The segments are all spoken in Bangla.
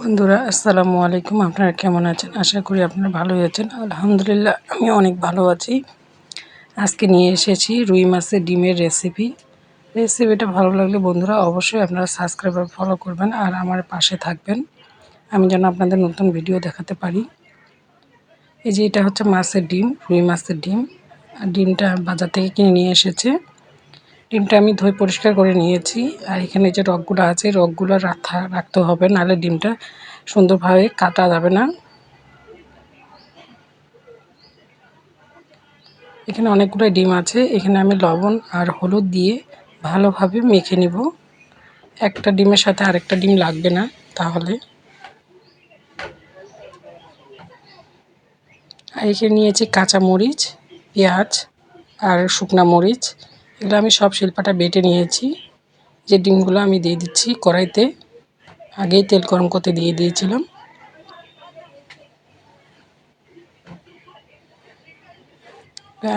বন্ধুরা, আসসালামু আলাইকুম। আপনারা কেমন আছেন? আশা করি আপনারা ভালোই আছেন। আলহামদুলিল্লাহ, আমি অনেক ভালো আছি। আজকে নিয়ে এসেছি রুই মাছের ডিমের রেসিপি রেসিপিটা ভালো লাগলে বন্ধুরা, অবশ্যই আপনারা সাবস্ক্রাইব ফলো করবেন আর আমার পাশে থাকবেন। আমি যেন আপনাদের নতুন ভিডিও দেখাতে পারি। এই যে এটা হচ্ছে মাছের ডিম, রুই মাছের ডিম। আর ডিমটা বাজার থেকে কিনে নিয়ে এসেছে। ডিমটা আমি ধুয়ে পরিষ্কার করে নিয়েছি। আর এখানে যে রগগুলো আছে, রগগুলো রাখা, রাখতে হবে, নাহলে ডিমটা সুন্দরভাবে কাটা যাবে না। এখানে অনেকগুলো ডিম আছে। এখানে আমি লবণ আর হলুদ দিয়ে ভালোভাবে মেখে নিব। একটা ডিমের সাথে আরেকটা ডিম লাগবে না, তাহলে। আর এখানে নিয়েছি কাঁচা মরিচ পেঁয়াজ আর শুকনা মরিচ। এগুলো আমি সব শিল্পাটা বেটে নিয়েছি। যে ডিমগুলো আমি দিয়ে দিচ্ছি কড়াইতে, আগেই তেল গরম করতে দিয়ে দিয়েছিলাম।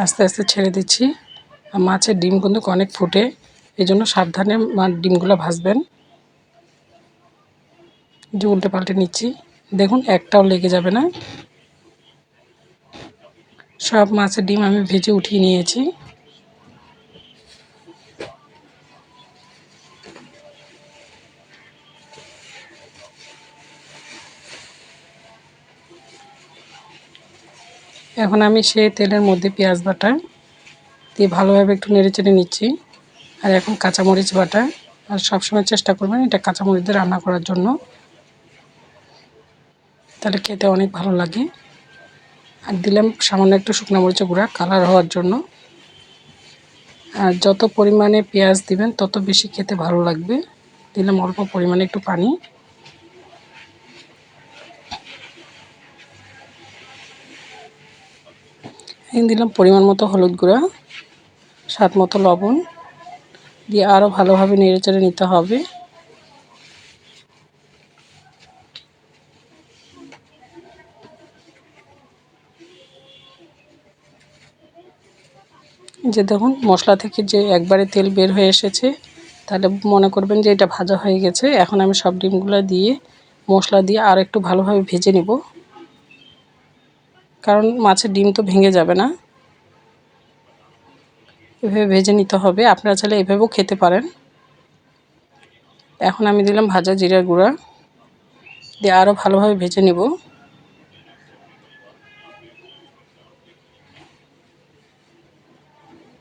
আস্তে আস্তে ছেড়ে দিচ্ছি। আর মাছের ডিম কিন্তু অনেক ফুটে এই জন্য সাবধানে ডিমগুলো ভাজবেন। যে উল্টে পাল্টে নিচ্ছি। দেখুন, একটাও লেগে যাবে না। সব মাছের ডিম আমি ভেজে উঠিয়ে নিয়েছি। এখন আমি সেই তেলের মধ্যে পেঁয়াজ বাটা দিয়ে ভালোভাবে একটু নেড়ে চেড়ে নিচ্ছি। আর এখন কাঁচামরিচ বাটা। আর সবসময় চেষ্টা করবেন এটা কাঁচামরিচ দিয়ে রান্না করার জন্য। তাহলে খেতে অনেক ভালো লাগে। আর দিলাম সামান্য একটু শুকনো মরিচের গুঁড়া, কালার হওয়ার জন্য। আর যত পরিমাণে পেঁয়াজ দিবেন, তত বেশি খেতে ভালো লাগবে। দিলাম অল্প পরিমাণে একটু পানি। দিলাম পরিমাণ মতো হলুদ গুঁড়া, স্বাদ মতো লবণ দিয়ে আরও ভালোভাবে নেড়ে চেড়ে নিতে হবে। যে দেখুন, মশলা থেকে যে একবারে তেল বের হয়ে এসেছে, তাহলে মনে করবেন যে এটা ভাজা হয়ে গেছে। এখন আমি সব ডিমগুলো দিয়ে মশলা দিয়ে আর একটু ভালোভাবে ভেজে নিব। কারণ মাছের ডিম তো ভেঙে যাবে না। এভাবে ভেজে নিতে হবে। আপনারা চাইলে এভাবেও খেতে পারেন। এখন আমি দিলাম ভাজা জিরার গুঁড়া। দিয়ে আরও ভালোভাবে ভেজে নিব।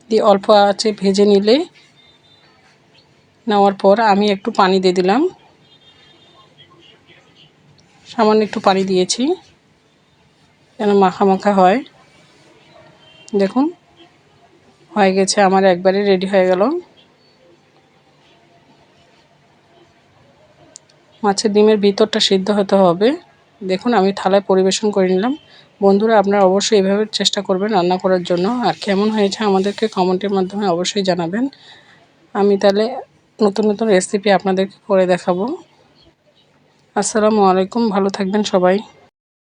দিয়ে অল্প আছে ভেজে নিলে নেওয়ার পর আমি একটু পানি দিয়ে দিলাম। সামান্য একটু পানি দিয়েছি। যেন মাখা মাখা হয়। দেখুন, হয়ে গেছে, আমার একবারে রেডি হয়ে গেল। মাছের ডিমের ভিতরটা সিদ্ধ হতে হবে। দেখুন, আমি থালায় পরিবেশন করে নিলাম। বন্ধুরা, আপনারা অবশ্যই এভাবে চেষ্টা করবেন রান্না করার জন্য। আর কেমন হয়েছে আমাদেরকে কমেন্টের মাধ্যমে অবশ্যই জানাবেন। আমি তাহলে নতুন নতুন রেসিপি আপনাদেরকে করে দেখাবো। আসসালামু আলাইকুম, ভালো থাকবেন সবাই।